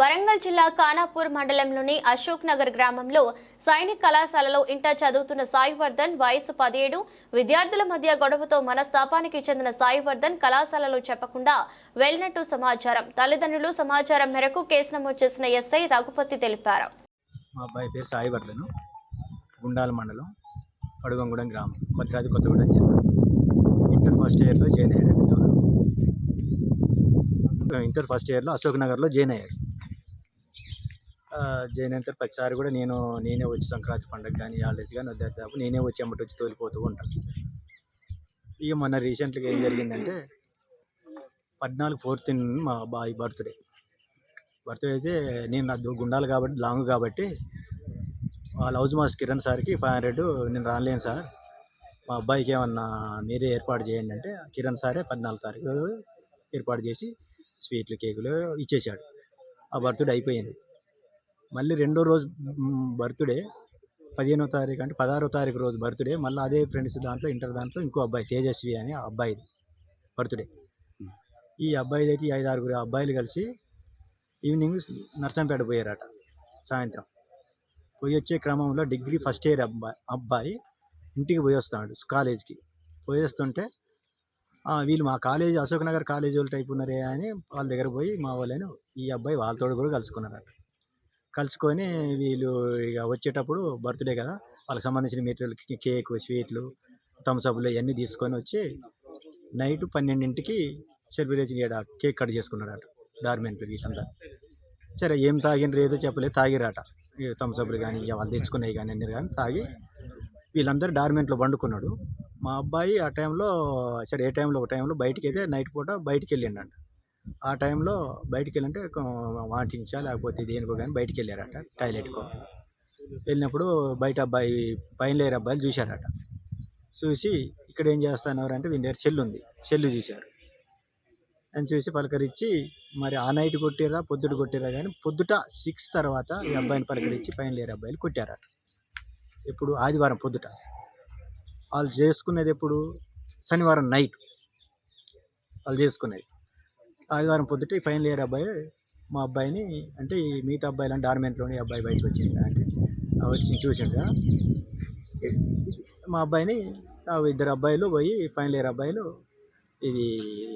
వరంగల్ జిల్లా ఖానాపూర్ మండలంలోని అశోక్ నగర్ గ్రామంలో సైనిక్ కళాశాలలో ఇంటర్ చదువుతున్న సాయివర్ధన్ వయసు పదిహేడు విద్యార్థుల మధ్య గొడవతో మనస్తాపానికి చెందిన సాయివర్ధన్ కళాశాలలో చెప్పకుండా వెళ్ళినట్టు సమాచారం. తల్లిదండ్రులు సమాచారం మేరకు కేసు నమోదు చేసిన ఎస్ఐ రఘుపతి తెలిపారు. మా అబ్బాయి పేరు సాయివర్ధన్. గుండాల మండలం అడుగంగూడెం గ్రామం భద్రాద్రి కొత్తగూడెం జిల్లా. ఇంటర్ ఫస్ట్ ఇయర్లో జాయిన్ అయ్యాడు ఇంటర్ ఫస్ట్ ఇయర్లో అశోక్ నగర్లో జాయిన్ అయ్యాడు. ఆ, ప్రతిసారి కూడా నేను నేనే వచ్చి సంక్రాంతి పండుగ కానీ హాలిడేస్ కానీ వద్దాపు నేనే వచ్చి అమ్మటి వచ్చి తోలిపోతూ ఉంటాను ఇక మొన్న రీసెంట్గా ఏం జరిగిందంటే పద్నాలుగు ఫోర్త్ మా బాయ్ బర్త్డే. బర్త్డే అయితే నేను నా దు- గుండాలు కాబట్టి లాంగ్ కాబట్టి వాళ్ళ హౌస్ మాస్టర్ కిరణ్ సార్కి ఫైవ్ హండ్రెడ్ నేను రాలేను సార్. మా అబ్బాయికి ఏమన్నా మీరే ఏర్పాటు చేయండి అంటే కిరణ్ సారే పద్నాలుగు తారీఖు ఏర్పాటు చేసి స్వీట్లు కేకులు ఇచ్చేసాడు ఆ బర్త్డే అయిపోయింది. మళ్ళీ రెండో రోజు బర్త్డే పదిహేనో తారీఖు అంటే పదహారో తారీఖు రోజు బర్త్డే మళ్ళీ అదే ఫ్రెండ్స్ దాంట్లో ఇంటర్ దాంట్లో ఇంకో అబ్బాయి తేజస్వి అని ఆ అబ్బాయిది బర్త్డే. ఈ అబ్బాయిది అయితే ఈ ఐదు ఆరుగురు అబ్బాయిలు కలిసి ఈవినింగ్ నర్సంపేట పోయారట సాయంత్రం. పోయి వచ్చే క్రమంలో డిగ్రీ ఫస్ట్ ఇయర్ అబ్బాయి అబ్బాయి ఇంటికి పోయి వస్తున్నాడు కాలేజ్కి. పోయి వస్తుంటే వీళ్ళు మా కాలేజ్ అశోక్ నగర్ కాలేజ్ వాళ్ళు టైప్ ఉన్నారే అని వాళ్ళ దగ్గర పోయి మా వాళ్ళని ఈ అబ్బాయి వాళ్ళతో కూడా కలుసుకున్నారట. కలుసుకొని వీళ్ళు ఇక వచ్చేటప్పుడు బర్త్డే కదా వాళ్ళకి సంబంధించిన మెటీరియల్ కేక్ స్వీట్లు థమ్స్అప్లు ఇవన్నీ తీసుకొని వచ్చి నైట్ పన్నెండింటికి సెలబ్రేషన్ చేయడా కేక్ కట్ చేసుకున్నారట డార్మెంట్లు వీళ్ళంతా. సరే ఏం తాగినరు ఏదో చెప్పలేదు తాగిరాట ఈ థమ్స్అప్లు కానీ ఇక వాళ్ళు తెచ్చుకున్నాయి కానీ అన్నీ కానీ తాగి వీళ్ళందరూ డార్మెంట్లో వండుకున్నాడు మా అబ్బాయి ఆ టైంలో సరే ఏ టైంలో ఒక టైంలో బయటికి అయితే నైట్ పూట బయటికి వెళ్ళిండంట ఆ టైంలో బయటికి వెళ్ళంటే వాటించా లేకపోతే దేనికో కానీ బయటికి వెళ్ళారట టాయిలెట్కో. వెళ్ళినప్పుడు బయట అబ్బాయి పైన లేరు అబ్బాయిలు చూశారట. చూసి ఇక్కడ ఏం చేస్తున్నారు అంటే వీని దగ్గర చెల్లు ఉంది చెల్లు చూశారు. అని చూసి పలకరించి మరి ఆ నైట్ కొట్టిరా పొద్దుట కొట్టిరా కానీ పొద్దుట సిక్స్ తర్వాత ఈ అబ్బాయిని పలకరించి పైన లేరు అబ్బాయిలు కొట్టారట. ఇప్పుడు ఆదివారం పొద్దుట. వాళ్ళు చేసుకునేది ఎప్పుడు? శనివారం నైట్. వాళ్ళు చేసుకునేది ఆదివారం పొద్దుట ఈ పైన లేరు అబ్బాయి మా అబ్బాయిని అంటే ఈ మిగతా అబ్బాయిలు అంటే డార్మెంట్లోని ఈ అబ్బాయి బయటకు వచ్చింది అంటే వచ్చి చూసిండ్రా మా అబ్బాయిని ఆ ఇద్దరు అబ్బాయిలు పోయి ఫైనల్ ఇయర్ అబ్బాయిలు ఇది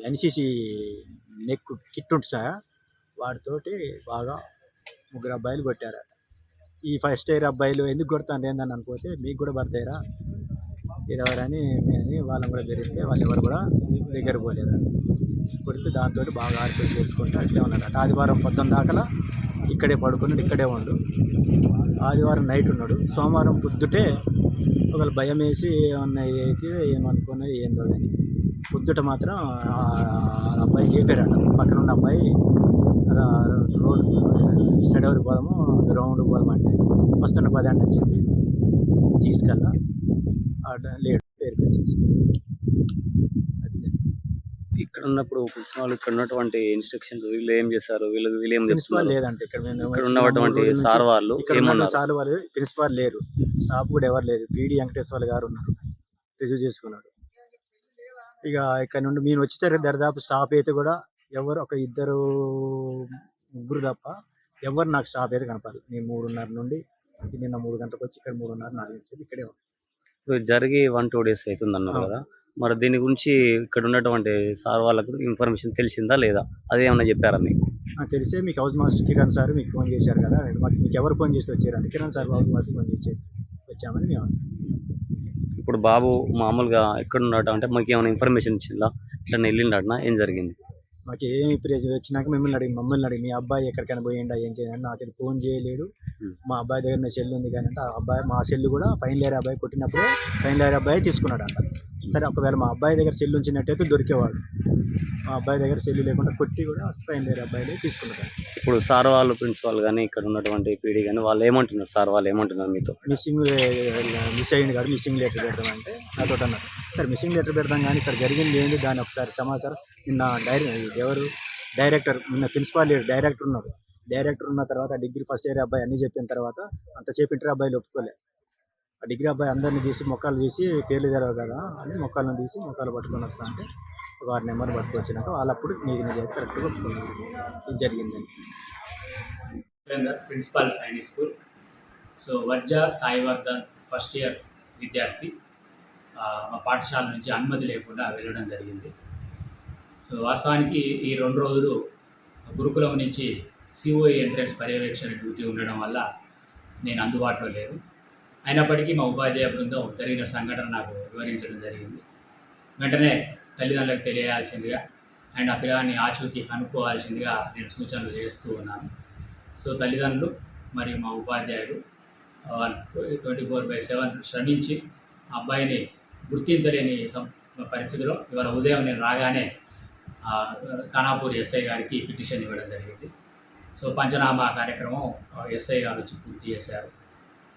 ఎన్సిసి నెక్ కిట్ ఉంటుంది సార్ వాటితోటి బాగా ముగ్గురు అబ్బాయిలు కొట్టారట. ఈ ఫస్ట్ ఇయర్ అబ్బాయిలు ఎందుకు కొడతాను ఏందని అనుకోతే మీకు కూడా పడతాయిరా. ఇరవరని మేము వాళ్ళని కూడా జరిగితే వాళ్ళు ఎవరు కూడా దగ్గర పోలేదు కొడితే దాంతో బాగా ఆర్పేట్ చేసుకుంటూ అట్లే ఉన్నాడు ఆదివారం పొద్దున్న దాకా ఇక్కడే పడుకున్నాడు ఇక్కడే ఉండు. ఆదివారం నైట్ ఉన్నాడు. సోమవారం పొద్దుటే ఒకళ్ళు భయం వేసి ఏమన్నా అయితే ఏమనుకున్నా ఏందో కానీ పొద్దుట మాత్రం అబ్బాయి లేపారట. పక్కన ఉన్న అబ్బాయి రోడ్ స్టడీ పోదాము గ్రౌండ్ పోదాం అంటే వస్తున్న పది అంటే చెప్పి తీసుకెళ్ళా. లేడు పేరుకి వచ్చేసి అది. ఇక్కడ ఉన్నప్పుడు ప్రిన్సిపాల్ ఇక్కడ ఉన్నటువంటి ఇన్స్ట్రక్షన్స్ వీళ్ళు ఏం చేస్తారు? వీళ్ళు వీళ్ళు ఏం ప్రిన్సిపాల్ లేదంటే ఇక్కడ ఇక్కడ ఉన్నటువంటి సార్ వాళ్ళు ఇక్కడ సార్ వాళ్ళు ప్రిన్సిపాల్ లేరు. స్టాఫ్ కూడా ఎవరు లేరు పీడి వెంకటేశ్వర గారు ఉన్నారు. రిసీవ్ చేసుకున్నాడు. ఇక ఇక్కడ నుండి మేము వచ్చేసరికి దరిదాపు స్టాఫ్ అయితే కూడా ఎవరు ఒక ఇద్దరు ముగ్గురు తప్ప ఎవరు నాకు స్టాఫ్ అయితే కనపడలేదు. నేను మూడున్నర నుండి నిన్న మూడు గంటలకు వచ్చి ఇక్కడ మూడున్నర నాలుగు నుంచి ఇక్కడే ఉన్నాను. ఇప్పుడు జరిగి వన్ టూ డేస్ అవుతుంది అన్నారు. కదా. మరి దీని గురించి ఇక్కడ ఉన్నటువంటి సార్ వాళ్ళకు ఇన్ఫర్మేషన్ తెలిసిందా లేదా? అది ఏమన్నా చెప్పారా మీకు? తెలిసే మీకు హౌస్ మాస్టర్ కిరణ్ సార్ మీకు ఫోన్ చేశారు కదా. మాకు మీకు ఎవరు ఫోన్ చేసి వచ్చారంటే Kiran sir house master phone చేసి వచ్చామని మేము. ఇప్పుడు బాబు మామూలుగా ఎక్కడ ఉన్నాడు అంటే మాకు ఏమైనా ఇన్ఫర్మేషన్ ఇచ్చిందా? ఇట్లా వెళ్ళిండటనా? ఏం జరిగింది? మాకు ఏమి ప్రేజ్ వచ్చినాక మిమ్మల్ని అడిగి మమ్మల్ని అడిగి మీ అబ్బాయి ఎక్కడికైనా పోయిండా? ఏం చేయండి? నాకు ఫోన్ చేయలేడు. మా అబ్బాయి దగ్గర సెల్ ఉంది కానీ అంటే ఆ అబ్బాయి మా సెల్ కూడా పైన లేరు అబ్బాయి కొట్టినప్పుడే పైన లేరు అబ్బాయి తీసుకున్నాడు అంట సరే ఒకవేళ మా అబ్బాయి దగ్గర సెల్ ఉంచినట్టయితే దొరికేవాడు. మా అబ్బాయి దగ్గర సెల్ లేకుండా కొట్టి కూడా పైన లేరు అబ్బాయి తీసుకున్నాడు ఇప్పుడు సార్ వాళ్ళు ప్రిన్సిపాల్ కానీ ఇక్కడ ఉన్నటువంటి పీడీ కానీ వాళ్ళు ఏమంటున్నారు? సార్ వాళ్ళు ఏమంటున్నారు మీతో? మిస్సింగ్ మిస్ అయ్యింది కాదు మిస్సింగ్ లెటర్ పెడదాం అంటే నాతో అన్నారు. సరే మిస్సింగ్ లెటర్ పెడదాం కానీ ఇక్కడ జరిగింది ఏంది? దాని ఒకసారి సమాచారం నిన్న డైరీ ఎవరు? డైరెక్టర్ నిన్న ప్రిన్సిపాల్ లేడు డైరెక్టర్ ఉన్నారు. డైరెక్టర్ ఉన్న తర్వాత డిగ్రీ ఫస్ట్ ఇయర్ అబ్బాయి అన్నీ చెప్పిన తర్వాత అంతసేపు ఇంటర్ అబ్బాయిలు ఒప్పుకోలే. ఆ డిగ్రీ అబ్బాయి అందరిని తీసి మొక్కలు తీసి పేర్లు తెరవు కదా అని మొక్కలను తీసి మొక్కలు పట్టుకొని వస్తా అంటే వారి నెంబర్ పట్టుకొచ్చినాక వాళ్ళప్పుడు నీకు నిజాయితీ కరెక్ట్గా ఒప్పుకున్నాను ఇది జరిగిందని ప్రిన్సిపాల్ సైనిక్ స్కూల్. సో వర్జ సాయివర్ధన్ ఫస్ట్ ఇయర్ విద్యార్థి. మా పాఠశాల నుంచి అనుమతి లేకుండా వెళ్ళడం జరిగింది. సో వాస్తవానికి ఈ రెండు రోజులు గురుకులం నుంచి సిఓఏ ఎంట్రన్స్ పర్యవేక్షణ డ్యూటీ ఉండడం వల్ల నేను అందుబాటులో లేను. అయినప్పటికీ మా ఉపాధ్యాయ బృందం జరిగిన సంఘటన నాకు వివరించడం జరిగింది. వెంటనే తల్లిదండ్రులకు తెలియాల్సిందిగా అండ్ ఆ పిల్లగాన్ని ఆచూకీ కనుక్కోవాల్సిందిగా నేను సూచనలు చేస్తూ ఉన్నాను. సో తల్లిదండ్రులు మరియు మా ఉపాధ్యాయులు ట్వంటీ ఫోర్ బై సెవెన్ శ్రమించి ఆ అబ్బాయిని గుర్తించలేని సం- పరిస్థితిలో ఇవాళ ఉదయం నేను రాగానే ఖానాపూర్ ఎస్ఐ గారికి పిటిషన్ ఇవ్వడం జరిగింది. సో పంచనామా కార్యక్రమం ఎస్ఐ గారు వచ్చి పూర్తి చేశారు.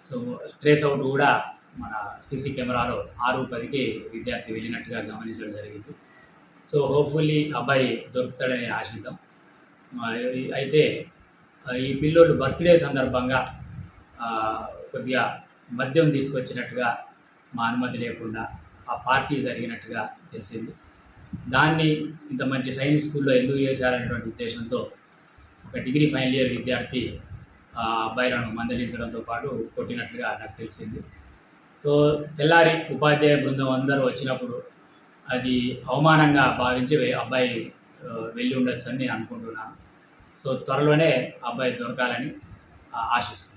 సో ట్రేస్ అవుట్ కూడా మన సీసీ కెమెరాలో ఆరు పదికి విద్యార్థి వెళ్ళినట్టుగా గమనించడం జరిగింది. సో హోప్ఫుల్లీ అబ్బాయి దొరుకుతాడని ఆశిద్దాం. అయితే ఈ పిల్లోడు బర్త్డే సందర్భంగా కొద్దిగా మద్యం తీసుకొచ్చినట్టుగా మా అనుమతి లేకుండా ఆ పార్టీ జరిగినట్టుగా తెలిసింది. దాన్ని ఇంత మంచి సైన్స్ స్కూల్లో ఎందుకు చేశారనేటువంటి ఉద్దేశంతో ఒక డిగ్రీ ఫైనల్ ఇయర్ విద్యార్థి ఆ అబ్బాయిలను మందలించడంతో పాటు కొట్టినట్లుగా నాకు తెలిసింది. సో తెల్లారి ఉపాధ్యాయ బృందం అందరూ వచ్చినప్పుడు అది అవమానంగా భావించి అబ్బాయి వెళ్ళి ఉండొచ్చు అని నేను అనుకుంటున్నాను. సో త్వరలోనే అబ్బాయి దొరకాలని ఆశిస్తున్నాను.